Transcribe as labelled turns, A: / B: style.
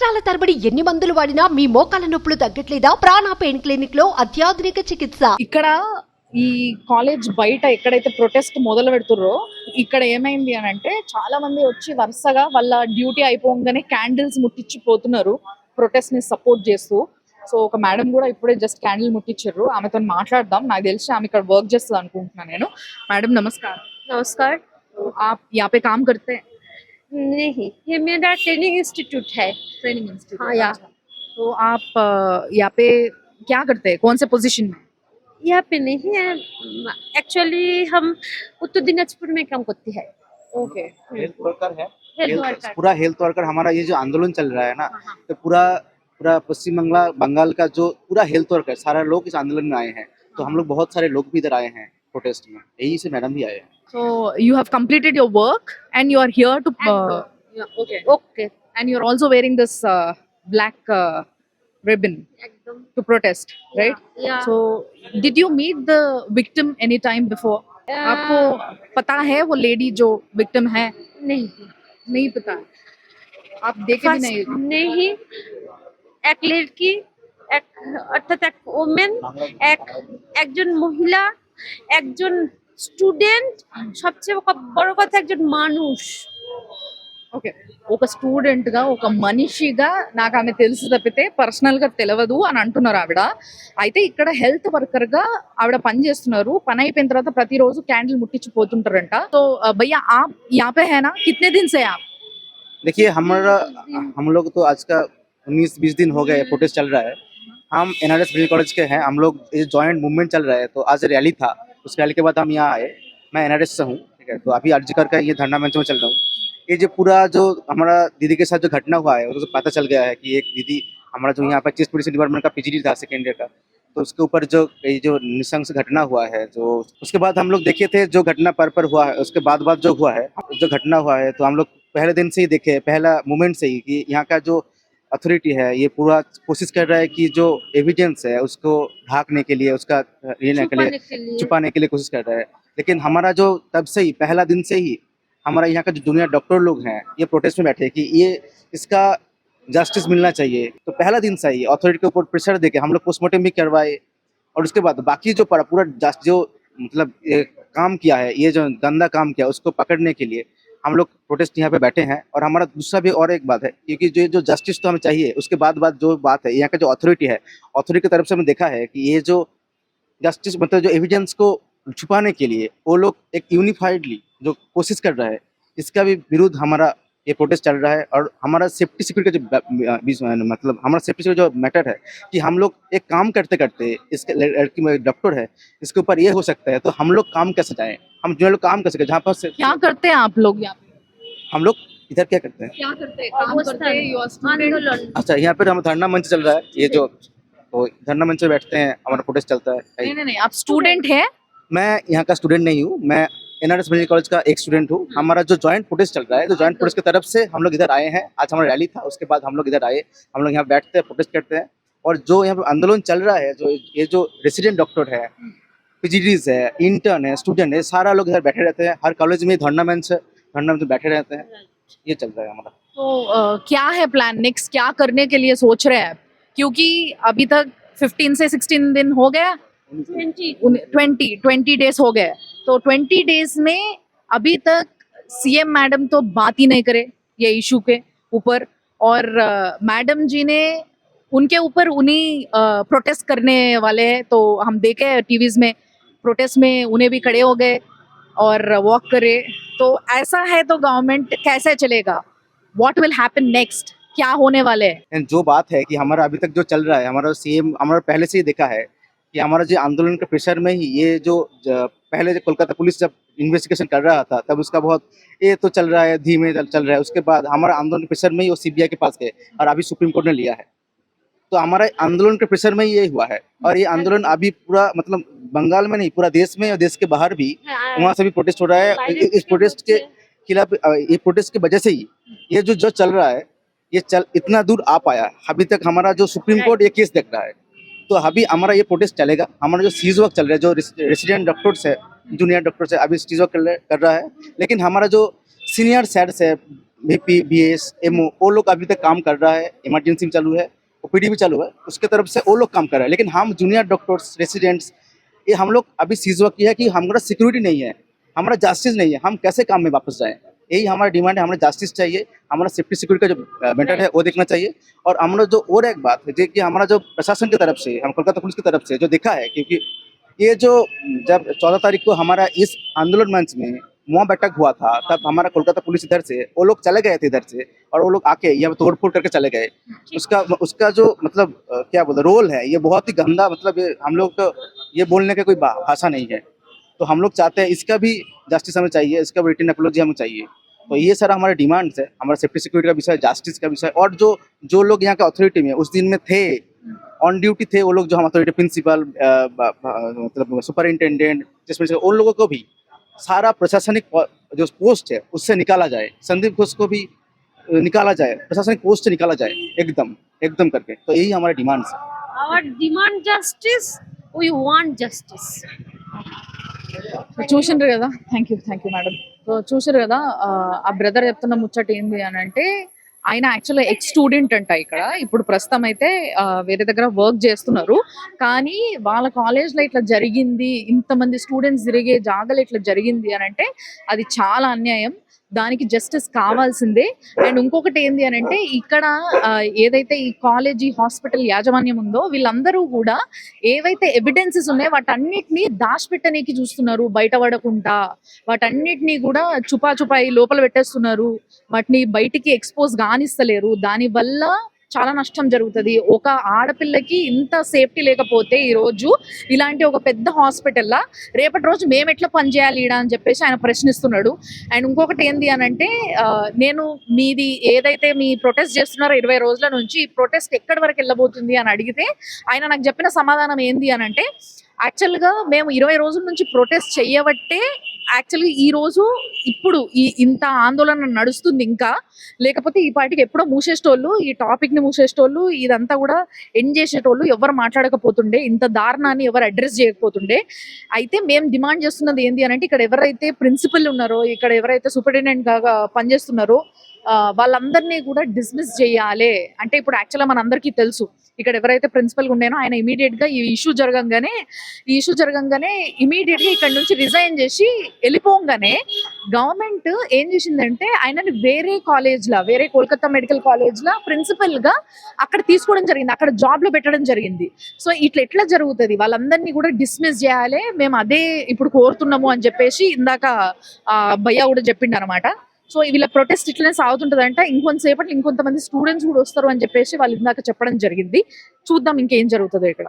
A: సంవత్సరాల తరబడి ఎన్ని మందులు వాడినా మీ మోకాల నొప్పులు తగ్గట్లేదా ప్రాణ పెయిన్ క్లినిక్ లో అత్యాధునిక చికిత్స
B: ఇక్కడ ఈ కాలేజ్ బయట ఎక్కడైతే ప్రొటెస్ట్ మొదలు పెడుతుర్రో ఇక్కడ ఏమైంది అని అంటే చాలా మంది వచ్చి వరుసగా వాళ్ళ డ్యూటీ అయిపోగానే క్యాండిల్స్ ముట్టించి పోతున్నారు ప్రొటెస్ట్ ని సపోర్ట్ చేస్తూ సో ఒక మేడం కూడా ఇప్పుడే జస్ట్ క్యాండిల్ ముట్టించారు ఆమెతో మాట్లాడదాం నాకు తెలిసి ఆమె ఇక్కడ వర్క్ చేస్తుంది అనుకుంటున్నాను నేను మేడం నమస్కారం
C: नमस्कार
B: आप यहाँ पे काम करते हैं
C: नहीं ये मेरा ट्रेनिंग इंस्टीट्यूट है।
B: ट्रेनिंग इंस्टीट्यूट
C: हाँ, या।
B: तो आप यहाँ पे क्या करते हैं? कौन से पोजीशन में?
C: यहाँ पे नहीं है। एक्चुअली हम उत्तर दिनाजपुर में काम करते हैं।
B: ओके
D: हेल्थ वर्कर है।
C: हेल्थ
D: पूरा हेल्थ वर्कर हमारा ये जो आंदोलन चल रहा है ना
B: हाँ, हाँ।
D: तो पूरा पूरा पश्चिम बंगला बंगाल का जो पूरा हेल्थ वर्कर सारा लोग इस आंदोलन में आए हैं। तो हम लोग बहुत सारे लोग भी इधर आए हैं प्रोटेस्ट में। यही से मैडम भी आए हैं।
B: So you have completed your work and you are here to.
C: And
B: Uh,
C: go.
B: yeah, okay.
C: Okay
B: And you're also wearing this uh, black uh, ribbon
C: एकदम
B: to protest, right?
C: या
B: So did you meet the victim any time before? आपको पता है वो lady जो victim है
C: नहीं
B: नहीं पता आप देखे भी नहीं
C: First नहीं এক লড়কি এক অর্থাৎ এক ওমেন এক একজন মহিলা একজন স্টুডেন্ট সবচেয়ে ক- বড় কথা একজন মানুষ
B: ఓకే ఒక స్టూడెంట్ గా ఒక మనిషిగా నాకు ఆమె తెలుసు తప్పితే పర్సనల్ గా తెలియదు అని అంటున్నారు ఆవిడ అయితే ఇక్కడ హెల్త్ వర్కర్ గా ఆవిడ పని చేస్తున్నారు పని అయిపోయిన తర్వాత ప్రతిరోజు క్యాండిల్ ముట్టించి పోతుంటారంట సో భయ్యా ఆప్ यहाँ पे है ना कितने दिन से आप
D: देखिए हमारा हम लोग तो आज का उन्नीस बीस दिन हो गए प्रोटेस्ट चल रहा है हम एनआरएस मेडिकल कॉलेज के हैं हम लोग ये जॉइंट मूवमेंट चल रहा है तो आज रैली था उस रैली के बाद हम यहाँ आए। मैं एनआरएस से हूँ, ठीक है? तो अभी अर्जिकर का ये धरना मंच में चल रहा हूँ। ये जो पूरा जो हमारा दीदी के साथ जो घटना हुआ है उसको पता चल गया है कि एक दीदी हमारा जो यहाँ पर चीज़ पुलिस डिपार्टमेंट का पीजीडी था सेकेंड ईयर का। तो उसके ऊपर जो ये जो निशंस घटना हुआ है, जो उसके बाद हम लोग देखे थे जो घटना पर पर हुआ है, उसके बाद बाद जो हुआ है, जो घटना हुआ है तो हम लोग पहले दिन से ही देखे, पहला मोमेंट से ही कि यहाँ का जो अथॉरिटी है ये पूरा कोशिश कर रहा है कि जो एविडेंस है उसको ढाकने के लिए उसका लेने के लिए
C: छुपाने के लिए।
D: कोशिश कर रहा है। लेकिन हमारा जो तब से ही पहला दिन से ही हमारा यहाँ का जो जूनियर डॉक्टर लोग हैं ये प्रोटेस्ट में बैठे कि ये इसका जस्टिस मिलना चाहिए। तो पहला दिन से ही अथॉरिटी के ऊपर प्रेशर देके हम लोग पोस्टमार्टम भी करवाए और उसके बाद बाकी जो पूरा जो मतलब काम किया है ये जो गंदा काम किया उसको पकड़ने के लिए हम लोग प्रोटेस्ट यहाँ पे बैठे हैं और हमारा दूसरा भी और एक बात है, क्योंकि जो जो जस्टिस तो हमें चाहिए, उसके बाद बाद जो बात है, यहाँ का जो अथॉरिटी है अथॉरिटी की तरफ़ से हमने देखा है कि ये जो जस्टिस मतलब जो एविडेंस को छुपाने के लिए वो लोग एक यूनिफाइडली जो कोशिश कर रहे हैं, इसका भी विरुद्ध हमारा ये प्रोटेस्ट चल रहा है और हमारा सेफ्टी सिक्योरिटी का जो मतलब हमारा सेफ्टी सिक्योरिटी जो मैटर है कि हम लोग एक काम करते करते इसके लड़की में डॉक्टर है इसके ऊपर ये हो सकता है तो हम लोग काम कैसे जाएँ? हम जो लोग काम कर सके जहाँ पर
B: क्या करते हैं आप लोग यहाँ
D: हम लोग इधर क्या करते हैं?
B: क्या करते हैं?
C: काम करते हैं,
D: अच्छा यहाँ पर हम धरना मंच चल रहा है ये जो तो धरना मंच पे बैठते हैं हमारा प्रोटेस्ट चलता है।
B: नहीं नहीं आप स्टूडेंट है?
D: मैं यहाँ का स्टूडेंट नहीं हूँ मैं एनआरएस मेडिकल कॉलेज का एक स्टूडेंट हूँ। हमारा जो जॉइंट प्रोटेस्ट चल रहा है तो जॉइंट प्रोटेस्ट की तरफ़ से हम लोग इधर आए हैं। आज हमारा रैली था उसके बाद हम लोग इधर आए हम लोग यहाँ बैठते हैं प्रोटेस्ट करते हैं। और जो यहाँ पे आंदोलन चल रहा है जो ये जो रेसिडेंट डॉक्टर है पीजीडीज है इंटर्न है स्टूडेंट है सारा लोग इधर बैठे रहते हैं। हर कॉलेज में धरना मंच है धरना मंच में बैठे रहते हैं। ये चल रहा है हमारा।
B: तो अ, क्या है प्लान नेक्स्ट क्या करने के लिए सोच रहे हैं? क्योंकि अभी तक 15 से 16 दिन हो गया।
C: ट्वेंटी
B: ट्वेंटी ट्वेंटी डेज़ हो गए। तो ट्वेंटी डेज़ में अभी तक सीएम मैडम तो बात ही नहीं करे ये इशू के ऊपर। और मैडम जी ने उनके ऊपर उन्हीं प्रोटेस्ट करने वाले हैं। तो हम देखे टीवीज में प्रोटेस्ट में उन्हें भी खड़े हो गए और वॉक करे। तो ऐसा है तो गवर्नमेंट कैसे चलेगा? व्हाट विल हैपन नेक्स्ट क्या होने वाले हैं?
D: जो बात है कि हमारा अभी तक जो चल रहा है, हमारा सीएम हमारा पहले से ही देखा है कि हमारा जो आंदोलन के प्रेशर में ही ये जो पहले जो कोलकाता पुलिस जब इन्वेस्टिगेशन कर रहा था तब उसका बहुत ये तो चल रहा है धीमे चल रहा है। उसके बाद हमारा आंदोलन के प्रेशर में ही वो सीबीआई के पास गए और अभी सुप्रीम कोर्ट ने लिया है। तो हमारा आंदोलन के प्रेशर में ही ये हुआ है और ये आंदोलन अभी पूरा मतलब बंगाल में नहीं पूरा देश में और देश के बाहर भी वहाँ से भी प्रोटेस्ट हो रहा है। इस प्रोटेस्ट के खिलाफ ये प्रोटेस्ट की वजह से ही ये जो जो चल रहा है ये चल इतना दूर आ पाया। अभी तक हमारा जो सुप्रीम कोर्ट ये केस देख रहा है। तो अभी हमारा ये प्रोटेस्ट चलेगा। हमारा जो सीज वर्क चल रहा है, जो रेसिडेंट डॉक्टर्स है जूनियर डॉक्टर्स है, अभी सीज वर्क कर रहा है। लेकिन हमारा जो सीनियर सेट्स है बीपी बी एस एमओ वो लोग अभी तक काम कर रहा है इमरजेंसी भी चालू है ओपीडी भी चालू है, उसके तरफ़ से वो लोग काम कर रहे हैं। लेकिन हम जूनियर डॉक्टर्स रेसिडेंट्स ये हम लोग अभी सीज वर्क किया है कि हमारा सिक्योरिटी नहीं है, हमारा जस्टिस नहीं है, हम कैसे काम में वापस जाएँ? यही हमारा डिमांड है हमारा जस्टिस चाहिए हमारा सेफ्टी सिक्योरिटी का जो मेटर है वो देखना चाहिए। और हमारा जो और एक बात है कि हमारा जो प्रशासन की तरफ़ से हम कोलकाता पुलिस की तरफ़ से जो देखा है क्योंकि ये जो जब चौदह तारीख को हमारा इस आंदोलन मंच में मॉब बैठक हुआ था तब हमारा कोलकाता पुलिस इधर से वो लोग चले गए थे इधर से और वो लोग आके यहाँ तोड़ फोड़ करके चले गए। उसका उसका जो मतलब क्या बोलते रोल है ये बहुत ही गंदा मतलब ये हम लोग को ये बोलने का कोई भाषा नहीं है। तो हम लोग चाहते हैं इसका भी जस्टिस हमें चाहिए इसका भी रिटर्न एक्नोलॉजी हमें चाहिए। तो ये सारा हमारे डिमांड्स है हमारा सेफ्टी सिक्योरिटी का विषय जस्टिस का विषय और जो जो लोग यहाँ के अथॉरिटी में उस दिन में थे ऑन ड्यूटी थे वो लोग जो हम अथॉरिटी प्रिंसिपल मतलब सुपरिंटेंडेंट जिसमें से उन लोगों को भी सारा प्रशासनिक प- जो पोस्ट है उससे निकाला जाए संदीप घोष को भी अ, निकाला जाए प्रशासनिक पोस्ट से निकाला जाए एकदम एकदम करके तो यही हमारे डिमांड्स है
C: our demand justice we want justice
B: so చూసిండ్రు కదా thank you thank you madam so చూసారు కదా ఆ, బ్రదర్ చెప్తున్న ముచ్చట ఏంది అని అంటే ఆయన యాక్చువల్గా ఎక్స్ స్టూడెంట్ అంట ఇక్కడ. ఇప్పుడు ప్రస్తుతం అయితే వేరే దగ్గర వర్క్ చేస్తున్నారు. కానీ వాళ్ళ కాలేజ్లో ఇట్లా జరిగింది ఇంతమంది స్టూడెంట్స్ తిరిగే జాగలు ఇట్లా జరిగింది అని అంటే అది చాలా అన్యాయం. దానికి జస్టిస్ కావాల్సిందే. అండ్ ఇంకొకటి ఏంది అని అంటే ఇక్కడ ఏదైతే ఈ కాలేజీ హాస్పిటల్ యాజమాన్యం ఉందో వీళ్ళందరూ కూడా ఏవైతే ఎవిడెన్సెస్ ఉన్నాయో వాటన్నిటిని దాచిపెట్టనీకి చూస్తున్నారు. బయటపడకుండా వాటన్నిటిని కూడా చుపా చుపాయి లోపల పెట్టేస్తున్నారు. వాటిని బయటికి ఎక్స్పోజ్ కానిస్తలేరు. దాని వల్ల చాలా నష్టం జరుగుతుంది. ఒక ఆడపిల్లకి ఇంత సేఫ్టీ లేకపోతే ఈ రోజు ఇలాంటి ఒక పెద్ద హాస్పిటల్లా రేపటి రోజు మేము ఎట్లా పనిచేయాలి ఈడ అని చెప్పేసి ఆయన ప్రశ్నిస్తున్నాడు. అండ్ ఇంకొకటి ఏంది అని అంటే నేను మీది ఏదైతే మీ ప్రొటెస్ట్ చేస్తున్నారో ఇరవై రోజుల నుంచి ఈ ప్రొటెస్ట్ ఎక్కడి వరకు వెళ్ళబోతుంది అని అడిగితే ఆయన నాకు చెప్పిన సమాధానం ఏంది అని అంటే యాక్చువల్గా మేము ఇరవై రోజుల నుంచి ప్రొటెస్ట్ చేయబట్టే యాక్చువల్గా ఈ రోజు ఇప్పుడు ఈ ఇంత ఆందోళన నడుస్తుంది ఇంకా. లేకపోతే ఈ పాటికి ఎప్పుడో మూసేసేటోళ్ళు ఈ టాపిక్ని మూసేసేటోళ్ళు ఇదంతా కూడా ఎండ్ చేసేటోళ్ళు ఎవరు మాట్లాడకపోతుండే ఇంత దారుణాన్ని ఎవరు అడ్రస్ చేయకపోతుండే. అయితే మేము డిమాండ్ చేస్తున్నది ఏంటి అని అంటే ఇక్కడ ఎవరైతే ప్రిన్సిపల్ ఉన్నారో ఇక్కడ ఎవరైతే సూపరింటెండెంట్గా పనిచేస్తున్నారో వాళ్ళందరినీ కూడా డిస్మిస్ చేయాలి. అంటే ఇప్పుడు యాక్చువల్గా మనందరికీ తెలుసు ఇక్కడ ఎవరైతే ప్రిన్సిపల్ ఉండేనో ఆయన ఇమీడియట్గా ఈ ఇష్యూ జరగంగానే ఈ ఇష్యూ జరగంగానే ఇమీడియట్గా ఇక్కడ నుంచి రిజైన్ చేసి వెళ్ళిపోగానే గవర్నమెంట్ ఏం చేసిందంటే ఆయనని వేరే కాలేజ్ లా వేరే కోల్కతా మెడికల్ కాలేజ్ లా ప్రిన్సిపల్గా అక్కడ తీసుకోవడం జరిగింది. అక్కడ జాబ్లో పెట్టడం జరిగింది. సో ఇట్లా ఎట్లా జరుగుతుంది? వాళ్ళందరినీ కూడా డిస్మిస్ చేయాలి మేము అదే ఇప్పుడు కోరుతున్నాము అని చెప్పేసి ఇందాక భయ్య కూడా చెప్పిండు అనమాట సో వీళ్ళ ప్రొటెస్ట్ ఇట్లనే సాగుతుంటదంట. ఇంకొంతసేపట్లో ఇంకొంతమంది స్టూడెంట్స్ కూడా వస్తారు అని చెప్పేసి వాళ్ళు ఇందాక చెప్పడం జరిగింది. చూద్దాం ఇంకేం జరుగుతుందో ఇక్కడ.